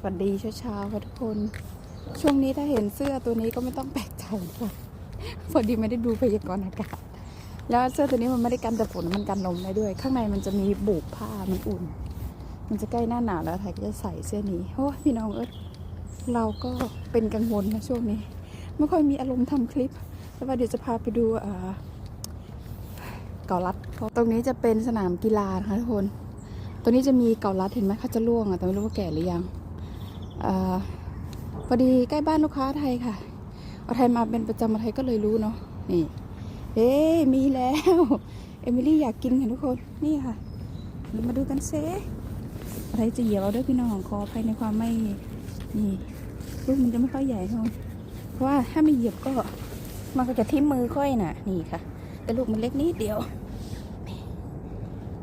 สวัสดีเช้าๆค่ะทุกคน ช่วงนี้ถ้าเห็นเสื้อตัวนี้ก็ไม่ต้องแปลกใจค่ะพอดีไม่ได้ดูพยากรณ์อากาศ แล้วเสื้อตัวนี้มันไม่ได้กันแต่ฝนมันกันลมได้ด้วย ข้างในมันจะมีบุกผ้ามันอุ่น มันจะใกล้หน้าหนาวแล้วไทยก็จะใส่เสื้อนี้โอ้พี่น้องเอ้ยเราก็เป็นกังวลนะช่วงนี้ ไม่ค่อยมีอารมณ์ทำคลิปแต่ว่าเดี๋ยวจะพาไปดูอ่าเกาลัด ตรงนี้จะเป็นสนามกีฬานะคะทุกคนตรงนี้จะมีเกาลัดเห็นไหมเขาจะล่วงอะแต่ไม่รู้ว่าแก่หรือยัง อพอดีใกล้บ้านลูกค้าไทยค่ะ เอาไทยมาเป็นประจำเอาไทยก็เลยรู้เนาะนี่เฮ้มีแล้วเอมิลี่อยากกินค่ะทุกคนนี่ค่ะเรามาดูกันเซอะไรจะเหยียบเอาด้วยพี่น้องขออภัยในความไม่นี่ลูกมันจะไม่ค่อยใหญ่เท่าเพราะว่าถ้าไม่เหยียบก็มันก็จะทิ่มมือค่อยน่ะ นี่ค่ะ แต่ลูกมันเล็กนิดเดียว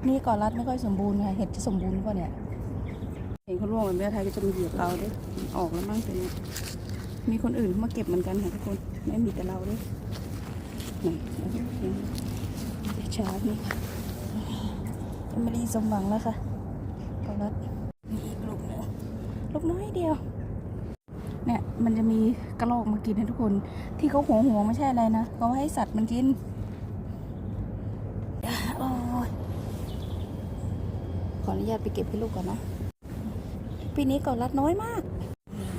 นี่ก่อนรัดไม่ค่อยสมบูรณ์ค่ะเห็ดจะสมบูรณ์กว่าเนี่ย เห็นเขาล่วงแบบนี้ไทยก็จะมาเหยียบเราด้วยออกแล้วมั้งตัวนี้มีคนอื่นเข้ามาเก็บเหมือนกันค่ะทุกคน ไม่มีแต่เราด้วยนี่เอาดูเห็นเดี๋ยวช้านี่ค่ะยังไม่ได้สมหวังแล้วค่ะกอนรัดนี่อีกลูกนึงลูกน้อยเดียว เนี่ยมันจะมีกระโหลกมากินนะทุกคน ที่เขาหัวหัวไม่ใช่อะไรนะเขาให้สัตว์มันกินโอ้ยขออนุญาตไปเก็บให้ลูกก่อนนะ ปีนี้ก่อนรัดน้อยมาก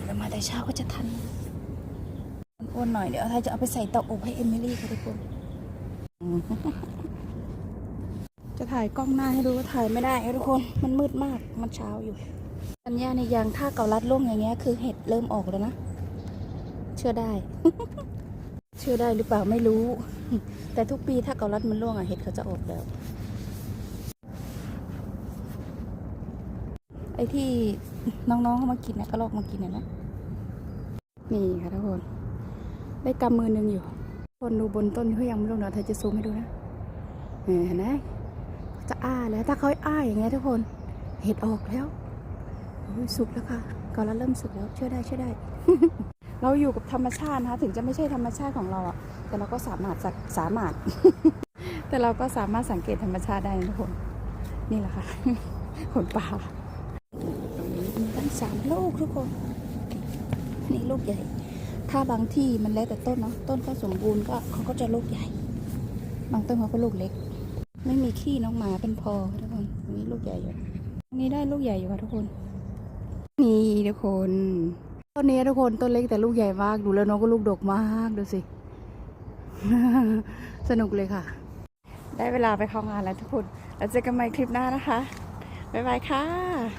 แล้วมาแต่เช้าก็จะทันอ้วนหน่อยเดี๋ยวไทยจะเอาไปใส่เตาอบให้เอมิลี่ค่ะทุกคน จะถ่ายกล้องหน้าให้ดูว่าถ่ายไม่ได้ค่ะทุกคน มันมืดมาก มันเช้าอยู่สัญญาในยางถ้าเกาลัดล่วงอย่างเงี้ยคือเห็ดเริ่มออกแล้วนะ เชื่อได้ เชื่อได้หรือเปล่าไม่รู้ แต่ทุกปีถ้าเกาลัดมันล่วงอะเห็ดเขาจะออกแล้ว ไอ้ที่น้องๆเขามากินนะก็ลอกมากินนะนะนี่ค่ะทุกคน ได้กำมือหนึ่งอยู่ คนดูบนต้นเขายังไม่ลงเดี๋ยวไทยจะซูมให้ดูนะเห็นไหมจะอ้าแล้วถ้าเขาอ้าอย่างเงี้ยทุกคนเห็ดออกแล้วสุกแล้วค่ะก่อนแล้วเริ่มสุกแล้วเชื่อได้เชื่อได้ เราอยู่กับธรรมชาตินะคะถึงจะไม่ใช่ธรรมชาติของเราอะแต่เราก็สามารถสักสามารถ แต่เราก็สามารถสังเกตธรรมชาติได้นะทุกคน นี่แหละค่ะขนป่า สามลูกทุกคน นี่ลูกใหญ่ ถ้าบางที่มันแล้วแต่ต้นเนาะ ต้นก็สมบูรณ์ก็เขาก็จะลูกใหญ่ บางต้นเขาก็ลูกเล็ก ไม่มีขี้น้องหมาเป็นพอทุกคนนนี้ลูกใหญ่อยู่นนี้ได้ลูกใหญ่อยู่ค่ะทุกคน นี่ทุกคน ต้นนี้ทุกคนต้นเล็กแต่ลูกใหญ่มาก ดูแล้วน้องก็ลูกดกมากดูสิ สนุกเลยค่ะ ได้เวลาไปเข้างานแล้วทุกคน แล้วเจอกันใหม่คลิปหน้านะคะ บ๊ายบายค่ะ